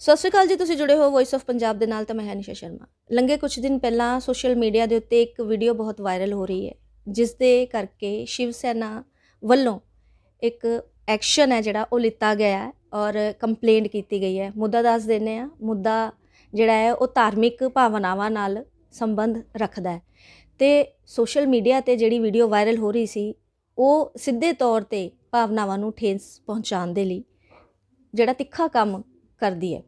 ਸਤਿ ਸ਼੍ਰੀ ਅਕਾਲ ਜੀ, ਤੁਸੀਂ ਜੁੜੇ ਹੋ ਵੌਇਸ ਆਫ ਪੰਜਾਬ ਦੇ ਨਾਲ ਤਾਂ ਮੈਂ ਹਾਂ ਨਿਸ਼ਾ ਸ਼ਰਮਾ। ਲੰਘੇ ਕੁਝ ਦਿਨ ਪਹਿਲਾਂ ਸੋਸ਼ਲ ਮੀਡੀਆ ਦੇ ਉੱਤੇ ਇੱਕ ਵੀਡੀਓ ਬਹੁਤ ਵਾਇਰਲ ਹੋ ਰਹੀ ਹੈ ਜਿਸ ਦੇ ਕਰਕੇ ਸ਼ਿਵ ਸੈਨਾ ਵੱਲੋਂ ਇੱਕ ਐਕਸ਼ਨ ਹੈ ਜਿਹੜਾ ਉਹ ਲਿੱਤਾ ਗਿਆ ਹੈ ਔਰ ਕੰਪਲੇਂਟ ਕੀਤੀ ਗਈ ਹੈ। ਮੁੱਦਾ ਦੱਸ ਦਿੰਨੇ ਆ ਮੁੱਦਾ ਜਿਹੜਾ ਹੈ ਉਹ ਧਾਰਮਿਕ ਭਾਵਨਾਵਾਂ ਨਾਲ ਸੰਬੰਧ ਰੱਖਦਾ ਹੈ। ਤੇ ਸੋਸ਼ਲ ਮੀਡੀਆ ਤੇ ਜਿਹੜੀ ਵੀਡੀਓ ਵਾਇਰਲ ਹੋ ਰਹੀ ਸੀ, ਉਹ ਸਿੱਧੇ ਤੌਰ ਤੇ ਭਾਵਨਾਵਾਂ ਨੂੰ ਠੇਸ ਪਹੁੰਚਾਉਣ ਦੇ ਲਈ ਜਿਹੜਾ ਤਿੱਖਾ ਕੰਮ ਕਰਦੀ ਹੈ।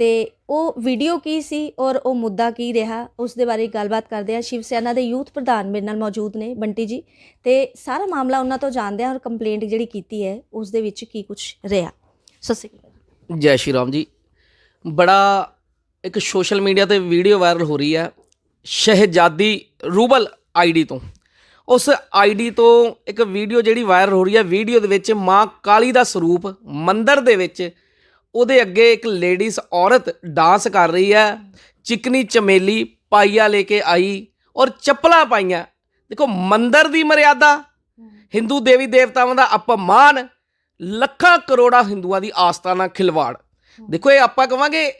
ਤੇ ਉਹ ਵੀਡੀਓ ਕੀ ਸੀ ਔਰ ਉਹ ਮੁੱਦਾ ਕੀ ਰਿਹਾ ਉਸ ਦੇ ਬਾਰੇ ਗੱਲਬਾਤ ਕਰਦੇ ਆ ਸ਼ਿਵ ਸੈਨਾ ਦੇ ਯੂਥ ਪ੍ਰਧਾਨ ਮੇਰੇ ਨਾਲ ਮੌਜੂਦ ਨੇ ਬੰਟੀ ਜੀ। ਤੇ ਸਾਰਾ ਮਾਮਲਾ ਉਹਨਾਂ ਤੋਂ ਜਾਣਦੇ ਆ ਔਰ ਕੰਪਲੇਂਟ ਜਿਹੜੀ ਕੀਤੀ ਹੈ ਉਸ ਦੇ ਵਿੱਚ ਕੀ ਕੁਝ ਰਿਹਾ। ਸਤਿ ਸ਼੍ਰੀ ਅਕਾਲ। ਜੈ ਸ਼੍ਰੀ ਰਾਮ ਜੀ। ਬੜਾ ਇੱਕ ਸੋਸ਼ਲ ਮੀਡੀਆ ਤੇ ਵੀਡੀਓ ਵਾਇਰਲ ਹੋ ਰਹੀ ਹੈ ਸ਼ਹਿਜ਼ਾਦੀ ਰੂਬਲ ਆਈਡੀ ਤੋਂ। ਉਸ ਆਈਡੀ ਤੋਂ ਇੱਕ ਵੀਡੀਓ ਜਿਹੜੀ ਵਾਇਰਲ ਹੋ ਰਹੀ ਹੈ ਵੀਡੀਓ ਦੇ ਵਿੱਚ ਮਾਂ ਕਾਲੀ ਦਾ ਸਰੂਪ ਮੰਦਰ ਦੇ ਵਿੱਚ ਉਹਦੇ ਅੱਗੇ ਇੱਕ ਲੇਡੀਜ਼ ਔਰਤ ਡਾਂਸ ਕਰ ਰਹੀ ਹੈ। ਚਿਕਨੀ ਚਮੇਲੀ ਪਾਈਆ ਲੈ ਕੇ ਆਈ ਔਰ ਚੱਪਲਾਂ ਪਾਈਆਂ। ਦੇਖੋ, ਮੰਦਰ ਦੀ ਮਰਿਆਦਾ, ਹਿੰਦੂ ਦੇਵੀ ਦੇਵਤਾਵਾਂ ਦਾ ਅਪਮਾਨ, ਲੱਖਾਂ ਕਰੋੜਾਂ ਹਿੰਦੂਆਂ ਦੀ ਆਸਥਾ ਨਾਲ ਖਿਲਵਾੜ। ਦੇਖੋ, ਇਹ ਆਪਾਂ ਕਵਾਂਗੇ,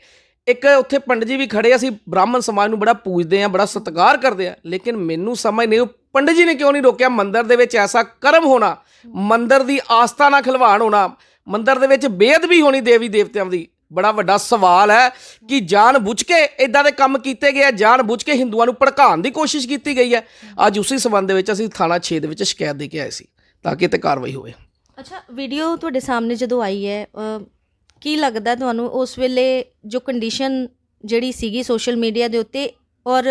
ਇੱਕ ਉੱਥੇ ਪੰਡਤ ਜੀ ਵੀ ਖੜੇ ਅਸੀਂ ਬ੍ਰਾਹਮਣ ਸਮਾਜ ਨੂੰ ਬੜਾ ਪੂਜਦੇ ਆ ਬੜਾ ਸਤਿਕਾਰ ਕਰਦੇ ਆ ਲੇਕਿਨ ਮੈਨੂੰ ਸਮਝ ਨਹੀਂ ਉਹ ਪੰਡਤ ਜੀ ਨੇ ਕਿਉਂ ਨਹੀਂ ਰੋਕਿਆ ਮੰਦਰ ਦੇ ਵਿੱਚ ਐਸਾ ਕਰਮ ਹੋਣਾ, ਮੰਦਰ ਦੀ ਆਸਥਾ ਨਾਲ ਖਿਲਵਾੜ ਹੋਣਾ ਮੰਦਰ ਦੇ ਵਿੱਚ ਬੇਅਦਬੀ ਹੋਣੀ ਦੇਵੀ ਦੇਵਤਿਆਂ ਦੀ। ਬੜਾ ਵੱਡਾ ਸਵਾਲ ਹੈ ਕਿ ਜਾਣ ਬੁੱਝ ਕੇ ਇਦਾਂ ਦੇ ਕੰਮ ਕੀਤੇ ਗਏ ਆ ਜਾਣ ਬੁੱਝ ਕੇ ਹਿੰਦੂਆਂ ਨੂੰ ਭੜਕਾਉਣ ਦੀ ਕੋਸ਼ਿਸ਼ ਕੀਤੀ ਗਈ ਹੈ। ਅੱਜ ਉਸੇ ਸਬੰਧ ਦੇ ਵਿੱਚ ਅਸੀਂ ਥਾਣਾ 6 ਦੇ ਵਿੱਚ ਸ਼ਿਕਾਇਤ ਦੇ ਕੇ ਆਏ ਸੀ, ਤਾਂ ਕਿ ਤੇ ਕਾਰਵਾਈ ਹੋਵੇ। ਅੱਛਾ, ਵੀਡੀਓ ਤੁਹਾਡੇ ਸਾਹਮਣੇ ਜਦੋਂ ਆਈ ਹੈ ਕੀ ਲੱਗਦਾ ਤੁਹਾਨੂੰ? ਉਸ ਵੇਲੇ ਜੋ ਕੰਡੀਸ਼ਨ ਜਿਹੜੀ ਸੀਗੀ ਸੋਸ਼ਲ ਮੀਡੀਆ ਦੇ ਉੱਤੇ ਔਰ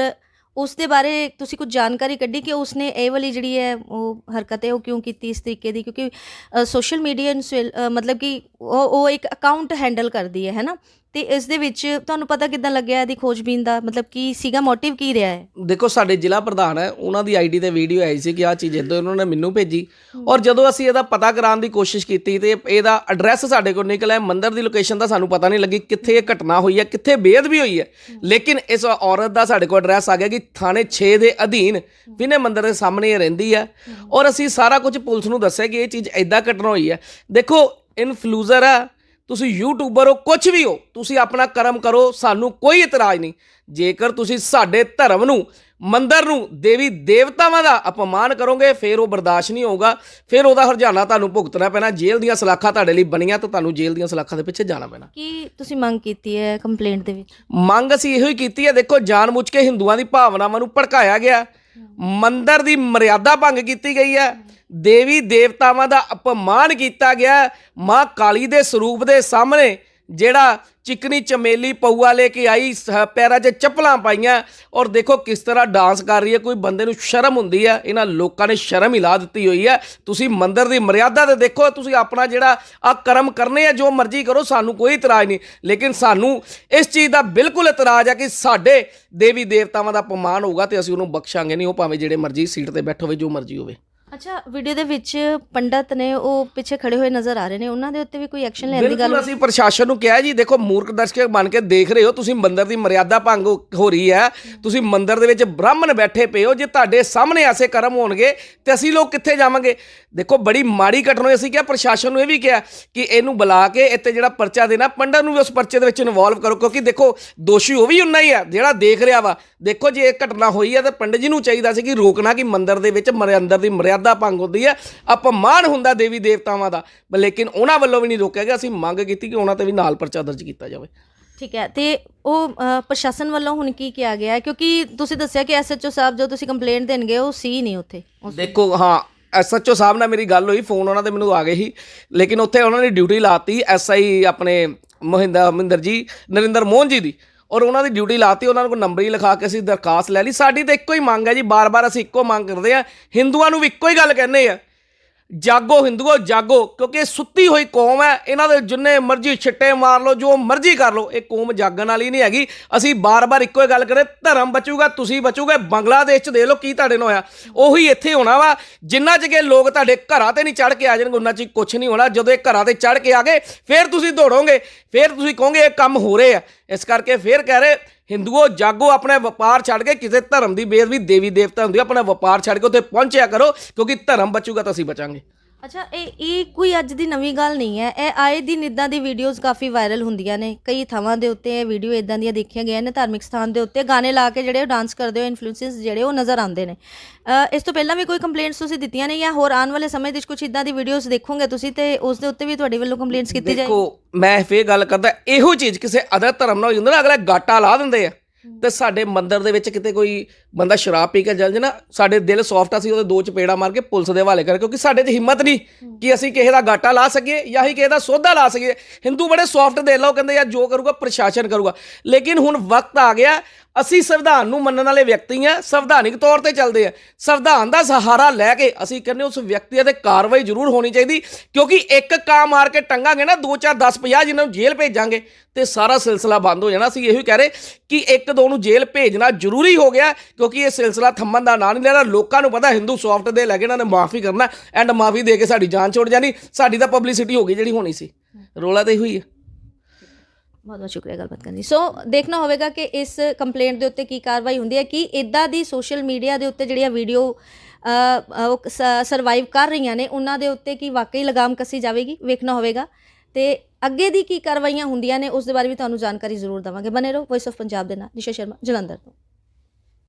ਉਸ ਦੇ ਬਾਰੇ ਤੁਸੀਂ ਕੁਝ ਜਾਣਕਾਰੀ ਕੱਢੀ ਕਿ ਉਸਨੇ ਇਹ ਵਾਲੀ ਜਿਹੜੀ ਹੈ ਉਹ ਹਰਕਤ ਹੈ, ਉਹ ਕਿਉਂ ਕੀਤੀ ਇਸ ਤਰੀਕੇ ਦੀ? ਕਿਉਂਕਿ ਸੋਸ਼ਲ ਮੀਡੀਆ ਮਤਲਬ ਕਿ ਉਹ ਉਹ ਇੱਕ ਅਕਾਊਂਟ ਹੈਂਡਲ ਕਰਦੀ ਹੈ ਹੈਨਾ ਤੇ ਇਸ ਦੇ ਵਿੱਚ ਤੁਹਾਨੂੰ ਪਤਾ ਕਿਦਾਂ ਲੱਗਿਆ ਇਹਦੀ ਖੋਜਬੀਨ ਦਾ? ਮਤਲਬ ਕੀ ਸੀਗਾ ਮੋਟਿਵ ਕੀ ਰਿਹਾ ਹੈ ਦੇਖੋ ਸਾਡੇ ਜ਼ਿਲ੍ਹਾ ਪ੍ਰਧਾਨ ਹੈ ਉਹਨਾਂ ਦੀ ਆਈਡੀ ਤੇ ਵੀਡੀਓ ਆਈ ਸੀ ਕਿ ਆਹ ਚੀਜ਼ ਇਦਾਂ ਉਹਨਾਂ ਨੇ ਮੈਨੂੰ ਭੇਜੀ। ਔਰ ਜਦੋਂ ਅਸੀਂ ਇਹਦਾ ਪਤਾ ਕਰਾਉਣ ਦੀ ਕੋਸ਼ਿਸ਼ ਕੀਤੀ ਤੇ ਇਹਦਾ ਐਡਰੈਸ ਸਾਡੇ ਕੋਲ ਨਿਕਲਿਆ ਮੰਦਿਰ ਦੀ ਲੋਕੇਸ਼ਨ ਦਾ ਸਾਨੂੰ ਪਤਾ ਨਹੀਂ ਲੱਗੀ ਕਿੱਥੇ ਇਹ ਘਟਨਾ ਹੋਈ ਹੈ ਕਿੱਥੇ ਬੇਅਦਬੀ ਹੋਈ ਹੈ। ਲੇਕਿਨ ਇਸ ਔਰਤ ਦਾ ਸਾਡੇ ਕੋਲ ਐਡਰੈਸ ਆ ਗਿਆ ਕਿ ਥਾਣੇ 6 ਦੇ ਅਧੀਨ ਵਿਨੇ ਮੰਦਿਰ ਦੇ ਸਾਹਮਣੇ ਇਹ ਰਹਿੰਦੀ ਹੈ। ਔਰ ਅਸੀਂ ਸਾਰਾ ਕੁਝ ਪੁਲਿਸ ਨੂੰ ਦੱਸਿਆ ਕਿ ਇਹ ਚੀਜ਼ ਐਦਾਂ ਘਟਨਾ ਹੋਈ ਹੈ। ਦੇਖੋ ਇਨਫਲੂਐਂਸਰ ਹੈ ਤੁਸੀਂ ਯੂਟਿਊਬਰ ਹੋ ਕੁਝ ਵੀ ਹੋ ਤੁਸੀਂ ਆਪਣਾ ਕਰਮ ਕਰੋ ਸਾਨੂੰ ਕੋਈ ਇਤਰਾਜ਼ ਨਹੀਂ। ਜੇਕਰ ਤੁਸੀਂ ਸਾਡੇ ਧਰਮ ਨੂੰ ਮੰਦਰ ਨੂੰ ਦੇਵੀ ਦੇਵਤਾਵਾਂ ਦਾ ਅਪਮਾਨ ਕਰੋਗੇ ਫਿਰ ਉਹ ਬਰਦਾਸ਼ਤ ਨਹੀਂ ਹੋਊਗਾ। ਫਿਰ ਉਹਦਾ ਹਰਜਾਨਾ ਤੁਹਾਨੂੰ ਭੁਗਤਣਾ ਪੈਣਾ ਜੇਲ੍ਹ ਦੀਆਂ ਸਲਾਖਾਂ ਤੁਹਾਡੇ ਲਈ ਬਣੀਆਂ ਤਾਂ ਤੁਹਾਨੂੰ ਜੇਲ੍ਹ ਦੀਆਂ ਸਲਾਖਾਂ ਦੇ ਪਿੱਛੇ ਜਾਣਾ ਪੈਣਾ। ਕੀ ਤੁਸੀਂ ਮੰਗ ਕੀਤੀ ਹੈ ਕੰਪਲੇਂਟ ਦੇ ਵਿੱਚ? ਮੰਗ ਅਸੀਂ ਇਹੋ ਹੀ ਕੀਤੀ ਹੈ ਦੇਖੋ ਜਾਣਬੁੱਝ ਕੇ ਹਿੰਦੂਆਂ ਦੀ ਭਾਵਨਾਵਾਂ ਨੂੰ ਭੜਕਾਇਆ ਗਿਆ। ਮੰਦਰ ਦੀ ਮਰਿਆਦਾ ਭੰਗ ਕੀਤੀ ਗਈ ਹੈ। ਦੇਵੀ ਦੇਵਤਾਵਾਂ ਦਾ ਅਪਮਾਨ ਕੀਤਾ ਗਿਆ। ਮਾਂ ਕਾਲੀ ਦੇ ਸਰੂਪ ਦੇ ਸਾਹਮਣੇ ਜਿਹੜਾ ਚਿਕਨੀ ਚਮੇਲੀ ਪਊਆ ਲੈ ਕੇ ਆਈ, ਸ- ਪੈਰਾਂ 'ਚ ਚੱਪਲਾਂ ਪਾਈਆਂ। ਔਰ ਦੇਖੋ ਕਿਸ ਤਰ੍ਹਾਂ ਡਾਂਸ ਕਰ ਰਹੀ ਹੈ। ਕੋਈ ਬੰਦੇ ਨੂੰ ਸ਼ਰਮ ਹੁੰਦੀ ਹੈ। ਇਹਨਾਂ ਲੋਕਾਂ ਨੇ ਸ਼ਰਮ ਹੀ ਲਾ ਦਿੱਤੀ ਹੋਈ ਹੈ। ਤੁਸੀਂ ਮੰਦਰ ਦੀ ਮਰਿਆਦਾ ਤੇ ਦੇਖੋ, ਤੁਸੀਂ ਆਪਣਾ ਜਿਹੜਾ ਆ ਕਰਮ ਕਰਨੇ ਆ, ਜੋ ਮਰਜ਼ੀ ਕਰੋ, ਸਾਨੂੰ ਕੋਈ ਇਤਰਾਜ਼ ਨਹੀਂ। ਲੇਕਿਨ ਸਾਨੂੰ ਇਸ ਚੀਜ਼ ਦਾ ਬਿਲਕੁਲ ਇਤਰਾਜ਼ ਹੈ ਕਿ ਸਾਡੇ ਦੇਵੀ ਦੇਵਤਾਵਾਂ ਦਾ ਅਪਮਾਨ ਹੋਊਗਾ ਤੇ ਅਸੀਂ ਉਹਨੂੰ ਬਖਸ਼ਾਂਗੇ ਨਹੀਂ। ਉਹ ਭਾਵੇਂ ਜਿਹੜੇ ਮਰਜ਼ੀ ਸੀਟ ਤੇ ਬੈਠੋ ਹੋਵੇ ਜੋ ਮਰਜ਼ੀ ਹੋਵੇ। ਅੱਛਾ ਵੀਡੀਓ ਦੇ ਵਿੱਚ ਪੰਡਤ ਨੇ ਉਹ ਪਿੱਛੇ ਖੜੇ ਹੋਏ ਨਜ਼ਰ ਆ ਰਹੇ ਨੇ। ਉਹਨਾਂ ਦੇ ਉੱਤੇ ਵੀ ਕੋਈ ਐਕਸ਼ਨ ਲੈਣ ਦੀ ਗੱਲ ਬਿਲਕੁਲ ਅਸੀਂ ਪ੍ਰਸ਼ਾਸਨ ਨੂੰ ਕਿਹਾ ਜੀ ਦੇਖੋ ਮੂਰਖ ਦਰਸ਼ਕ ਬਣ ਕੇ ਦੇਖ ਰਹੇ ਹੋ ਤੁਸੀਂ ਮੰਦਿਰ ਦੀ ਮਰਿਆਦਾ ਭੰਗ ਹੋ- ਰਹੀ ਹੈ। ਤੁਸੀਂ ਮੰਦਿਰ ਦੇ ਵਿੱਚ ਬ੍ਰਾਹਮਣ ਬੈਠੇ ਪਏ ਹੋ ਜੇ ਤੁਹਾਡੇ ਸਾਹਮਣੇ ਐਸੇ ਕਰਮ ਹੋਣਗੇ ਤੇ ਅਸੀਂ ਲੋਕ ਕਿੱਥੇ ਜਾਵਾਂਗੇ? ਦੇਖੋ ਬੜੀ ਮਾੜੀ ਘਟਨਾ ਹੋਈ ਅਸੀਂ ਕਿਹਾ ਪ੍ਰਸ਼ਾਸਨ ਨੂੰ ਇਹ ਵੀ ਕਿਹਾ ਕਿ ਇਹਨੂੰ ਬੁਲਾ ਕੇ ਇੱਥੇ ਜਿਹੜਾ ਪਰਚਾ ਦੇਣਾ ਪੰਡਤ ਨੂੰ ਵੀ ਉਸ ਪਰਚੇ ਦੇ ਵਿੱਚ ਇਨਵੋਲਵ ਕਰੋ ਕਿਉਂਕਿ ਦੇਖੋ ਦੋਸ਼ੀ ਉਹ ਵੀ ਉਨਾ ਹੀ ਆ ਜਿਹੜਾ ਦੇਖ ਰਿਹਾ ਵਾ। ਦੇਖੋ ਜੇ ਇਹ ਘਟਨਾ ਹੋਈ ਹੈ ਤਾਂ ਪੰਡਤ ਜੀ ਨੂੰ ਚਾਹੀਦਾ ਸੀ ਕਿ ਰੋਕਣਾ ਕਿ ਮੰਦਿਰ ਦੇ ਵਿੱਚ ਅੰਦਰ ਦੀ ਮਰਿਆਦਾ ਭੰਗ ਹੁੰਦੀ ਹੈ ਅਪਮਾਨ ਹੁੰਦਾ ਦੇਵੀ ਦੇਵਤਾਵਾਂ ਦਾ। ਲੇਕਿਨ ਉਹਨਾਂ ਵੱਲੋਂ ਵੀ ਨਹੀਂ ਰੋਕਿਆ ਗਿਆ ਅਸੀਂ ਮੰਗ ਕੀਤੀ ਕਿ ਉਹਨਾਂ ਤੇ ਵੀ ਨਾਲ ਪਰਚਾ ਦਰਜ ਕੀਤਾ ਜਾਵੇ। ਠੀਕ ਹੈ ਤੇ ਉਹ ਪ੍ਰਸ਼ਾਸਨ ਵੱਲੋਂ ਹੁਣ ਕੀ ਕਿਹਾ ਗਿਆ ਕਿਉਂਕਿ ਤੁਸੀਂ ਦੱਸਿਆ ਕਿ ਐਸਐਚਓ ਸਾਹਿਬ ਜੋ ਤੁਸੀਂ ਕੰਪਲੇਂਟ ਦੇਣਗੇ ਉਹ ਸੀ ਨਹੀਂ ਉੱਥੇ। ਦੇਖੋ ਹਾਂ ਐਸਐਚਓ ਸਾਹਿਬ ਨਾਲ ਮੇਰੀ ਗੱਲ ਹੋਈ ਫੋਨ ਉਹਨਾਂ ਦੇ ਮੈਨੂੰ ਆ ਗਏ ਸੀ। ਲੇਕਿਨ ਉੱਥੇ ਉਹਨਾਂ ਨੇ ਡਿਊਟੀ ਲਾਤੀ ਐਸਆਈ ਆਪਣੇ ਮਹਿੰਦਰ ਮਹਿੰਦਰ ਜੀ ਨਰਿੰਦਰ ਮੋਹਨ ਜੀ ਦੀ। ਔਰ ਉਹਨਾਂ ਦੀ ਡਿਊਟੀ ਲਾਤੀ, ਉਹਨਾਂ ਕੋਲ ਨੰਬਰ ਹੀ ਲਿਖਾ ਕੇ ਅਸੀਂ ਦਰਖਾਸਤ ਲੈ ਲਈ। ਸਾਡੀ ਤਾਂ ਇੱਕੋ ਹੀ ਮੰਗ ਹੈ ਜੀ, ਬਾਰ-ਬਾਰ ਅਸੀਂ ਇੱਕੋ ਮੰਗ ਕਰਦੇ ਆ ਹਿੰਦੂਆਂ ਨੂੰ ਵੀ ਇੱਕੋ ਹੀ ਗੱਲ ਕਹਿੰਦੇ ਆ ਜਾਗੋ ਹਿੰਦੂਓ, ਜਾਗੋ, ਕਿਉਂਕਿ ਇਹ ਸੁੱਤੀ ਹੋਈ ਕੌਮ ਹੈ, ਇਹਨਾਂ ਦੇ ਜਿੰਨੇ ਮਰਜ਼ੀ ਛਿੱਟੇ ਮਾਰ ਲਓ, ਜੋ ਮਰਜ਼ੀ ਕਰ ਲਓ, ਇਹ ਕੌਮ ਜਾਗਣ ਵਾਲੀ ਨਹੀਂ ਹੈਗੀ। ਅਸੀਂ ਬਾਰ-ਬਾਰ ਇੱਕੋ ਹੀ ਗੱਲ ਕਰੇ ਧਰਮ ਬਚੂਗਾ, ਤੁਸੀਂ ਬਚੂਗੇ, ਬੰਗਲਾਦੇਸ਼ 'ਚ ਦੇਖ ਲਓ, ਕੀ ਤੁਹਾਡੇ ਨਾਲ ਹੋਇਆ? ਉਹੀ ਇੱਥੇ ਹੋਣਾ ਵਾ, ਜਿੰਨਾ ਚਿਰ ਲੋਕ ਤੁਹਾਡੇ ਘਰਾਂ ਤੇ ਨਹੀਂ ਚੜ ਕੇ ਆ ਜਾਣਗੇ, ਉਹਨਾਂ 'ਚ ਕੁਝ ਨਹੀਂ ਹੋਣਾ। ਜਦੋਂ ਇਹ ਘਰਾਂ ਤੇ ਚੜ ਕੇ ਆ ਗਏ, ਫਿਰ ਤੁਸੀਂ ਦੌੜੋਗੇ, ਫਿਰ ਤੁਸੀਂ ਕਹੋਗੇ ਇਹ ਕੰਮ ਹੋ ਰਹੇ ਆ। ਇਸ ਕਰਕੇ ਫਿਰ ਕਹਿ ਰਹੇ ਹਿੰਦੂਓ ਜਾਗੋ ਆਪਣਾ ਵਪਾਰ ਛੱਡ ਕੇ ਕਿਸੇ ਧਰਮ ਦੀ ਬੇਅਦਬੀ ਦੇਵੀ ਦੇਵਤਾ ਹੁੰਦੀ ਆ, ਆਪਣਾ ਵਪਾਰ ਛੱਡ ਕੇ ਉੱਥੇ ਪਹੁੰਚਿਆ ਕਰੋ ਕਿਉਂਕਿ ਧਰਮ ਬਚੂਗਾ ਤਾਂ ਅਸੀਂ ਬਚਾਂਗੇ। ਅੱਛਾ, ਇਹ ਇਹ ਕੋਈ ਅੱਜ ਦੀ ਨਵੀਂ ਗੱਲ ਨਹੀਂ ਹੈ। ਇਹ ਆਏ ਦਿਨ ਇਦਾਂ ਦੀ ਵੀਡੀਓਜ਼ ਕਾਫੀ ਵਾਇਰਲ ਹੁੰਦੀਆਂ ਨੇ। ਕਈ ਥਾਵਾਂ ਦੇ ਉੱਤੇ ਇਹ ਵੀਡੀਓ ਇਦਾਂ ਦੀਆਂ ਦੇਖੀਆਂ ਗਈਆਂ ਨੇ, ਧਾਰਮਿਕ ਸਥਾਨ ਦੇ ਉੱਤੇ। ਗਾਣੇ ਲਾ ਕੇ ਜਿਹੜੇ ਡਾਂਸ ਕਰਦੇ ਹੋ ਇਨਫਲੂਐਂਸਰਸ ਜਿਹੜੇ ਉਹ ਨਜ਼ਰ ਆਉਂਦੇ ਨੇ। ਇਸ ਤੋਂ ਪਹਿਲਾਂ ਵੀ ਕੋਈ ਕੰਪਲੇਂਟਸ ਤੁਸੀਂ ਦਿੱਤੀਆਂ ਨੇ ਜਾਂ ਹੋਰ ਆਉਣ ਵਾਲੇ ਸਮੇਂ ਦੇ ਵਿੱਚ ਕੁਝ ਇਦਾਂ ਦੀ ਵੀਡੀਓਜ਼ ਦੇਖੋਗੇ ਤੁਸੀਂ ਤੇ ਉਸ ਦੇ ਉੱਤੇ ਵੀ ਤੁਹਾਡੇ ਵੱਲੋਂ ਕੰਪਲੇਂਟਸ ਕੀਤੀ ਜਾਏ? ਦੇਖੋ, ਮੈਂ ਫੇਰ ਗੱਲ ਕਰਦਾ, ਇਹੋ ਚੀਜ਼ ਕਿਸੇ ਅਦਰ ਧਰਮ ਨਾਲ ਹੋ ਜਾਂਦਾ ਨਾ, ਅਗਲਾ ਗਾਟਾ ਲਾ ਦਿੰਦੇ ਆ। ਤੇ ਸਾਡੇ ਮੰਦਰ ਦੇ ਵਿੱਚ ਕਿਤੇ ਕੋਈ ਬੰਦਾ ਸ਼ਰਾਬ ਪੀ ਕੇ ਜਲ ਜੇ ਨਾ, ਸਾਡੇ ਦਿਲ ਸੌਫਟ ਆ ਸੀ ਉਹਦੇ ਦੋ ਚਪੇੜਾ ਮਾਰ ਕੇ ਪੁਲਿਸ ਦੇ ਹਵਾਲੇ ਕਰ, ਕਿਉਂਕਿ ਸਾਡੇ 'ਚ ਹਿੰਮਤ ਨਹੀਂ ਕਿ ਅਸੀਂ ਕਿਸੇ ਦਾ ਗਾਟਾ ਲਾ ਸਕੀਏ ਜਾਂ ਹੀ ਕਿਸੇ ਦਾ ਸੋਧਾ ਲਾ ਸਕੀਏ। ਹਿੰਦੂ ਬੜੇ ਸੌਫਟ ਦੇ ਲਓ, ਕਹਿੰਦੇ ਯਾਰ ਜੋ ਕਰੂਗਾ ਪ੍ਰਸ਼ਾਸਨ ਕਰੂਗਾ। ਲੇਕਿਨ ਹੁਣ ਵਕਤ ਆ ਗਿਆ ਅਸੀਂ ਸੰਵਿਧਾਨ ਨੂੰ ਮੰਨਣ ਵਾਲੇ ਵਿਅਕਤੀ ਆ ਸੰਵਿਧਾਨਿਕ ਤੌਰ ਤੇ ਚੱਲਦੇ ਆ ਸੰਵਿਧਾਨ ਦਾ ਸਹਾਰਾ ਲੈ ਕੇ ਅਸੀਂ ਕਹਿੰਦੇ ਉਸ ਵਿਅਕਤੀ ਤੇ ਕਾਰਵਾਈ ਜ਼ਰੂਰ ਹੋਣੀ ਚਾਹੀਦੀ, ਕਿਉਂਕਿ ਇੱਕ ਕਾਂ ਮਾਰ ਕੇ ਟੰਗਾਂਗੇ ਨਾ 2 4 10 50 ਜਿਨ੍ਹਾਂ ਨੂੰ ਜੇਲ੍ਹ ਭੇਜਾਂਗੇ ਤੇ ਸਾਰਾ ਸਿਲਸਿਲਾ ਬੰਦ ਹੋ ਜਾਣਾ। ਅਸੀਂ ਇਹੋ ਹੀ ਕਹਿ ਰਹੇ ਕਿ ਇੱਕ ਦੋ ਨੂੰ ਜੇਲ੍ਹ ਭੇਜਣਾ ਜ਼ਰੂਰੀ ਹੋ ਗਿਆ, ਕਿਉਂਕਿ ਇਹ ਸਿਲਸਿਲਾ ਥੰਮਣ ਦਾ ਨਾਂ ਨਹੀਂ ਲੈਣਾ। ਲੋਕਾਂ ਨੂੰ ਪਤਾ ਹਿੰਦੂ ਸੌਫਟ ਦੇ ਲੈ ਕੇ ਇਹਨਾਂ ਨੇ ਮਾਫੀ ਕਰਨਾ, ਐਂਡ ਮਾਫੀ ਦੇ ਕੇ ਸਾਡੀ ਜਾਨ ਛੋੜ ਜਾਣੀ। ਸਾਡੀ ਤਾਂ ਪਬਲਿਸਿਟੀ ਹੋ ਗਈ ਜਿਹੜੀ ਹੋਣੀ ਸੀ। ਰੋਲਾ ਤਾਂ ਇਹੋ ਹੀ ਹੈ। ਬਹੁਤ ਬਹੁਤ ਸ਼ੁਕਰੀਆ ਗੱਲਬਾਤ ਕਰਨ ਲਈ ਸੋ ਦੇਖਣਾ ਹੋਵੇਗਾ ਕਿ ਇਸ ਕੰਪਲੇਂਟ ਦੇ ਉੱਤੇ ਕੀ ਕਾਰਵਾਈ ਹੁੰਦੀ ਹੈ, ਕਿ ਇਦਾਂ ਦੀ ਸੋਸ਼ਲ ਮੀਡੀਆ ਦੇ ਉੱਤੇ ਜਿਹੜੀਆਂ ਵੀਡੀਓ ਉਹ ਸਰਵਾਈਵ ਕਰ ਰਹੀਆਂ ਨੇ, ਉਹਨਾਂ ਦੇ ਉੱਤੇ ਕੀ ਵਾਕਈ ਲਗਾਮ ਕੱਸੀ ਜਾਵੇਗੀ, ਵੇਖਣਾ ਹੋਵੇਗਾ। ਤੇ ਅੱਗੇ ਦੀ ਕੀ ਕਾਰਵਾਈਆਂ ਹੁੰਦੀਆਂ ਨੇ, ਉਸ ਦੇ ਬਾਰੇ ਵੀ ਤੁਹਾਨੂੰ ਜਾਣਕਾਰੀ ਜ਼ਰੂਰ ਦਵਾਂਗੇ। ਬਨੇ ਰਹੋ ਵੌਇਸ ਆਫ ਪੰਜਾਬ ਦੇ ਨਾਲ, ਨਿਸ਼ਾ ਸ਼ਰਮਾ, ਜਲੰਧਰ ਤੋਂ।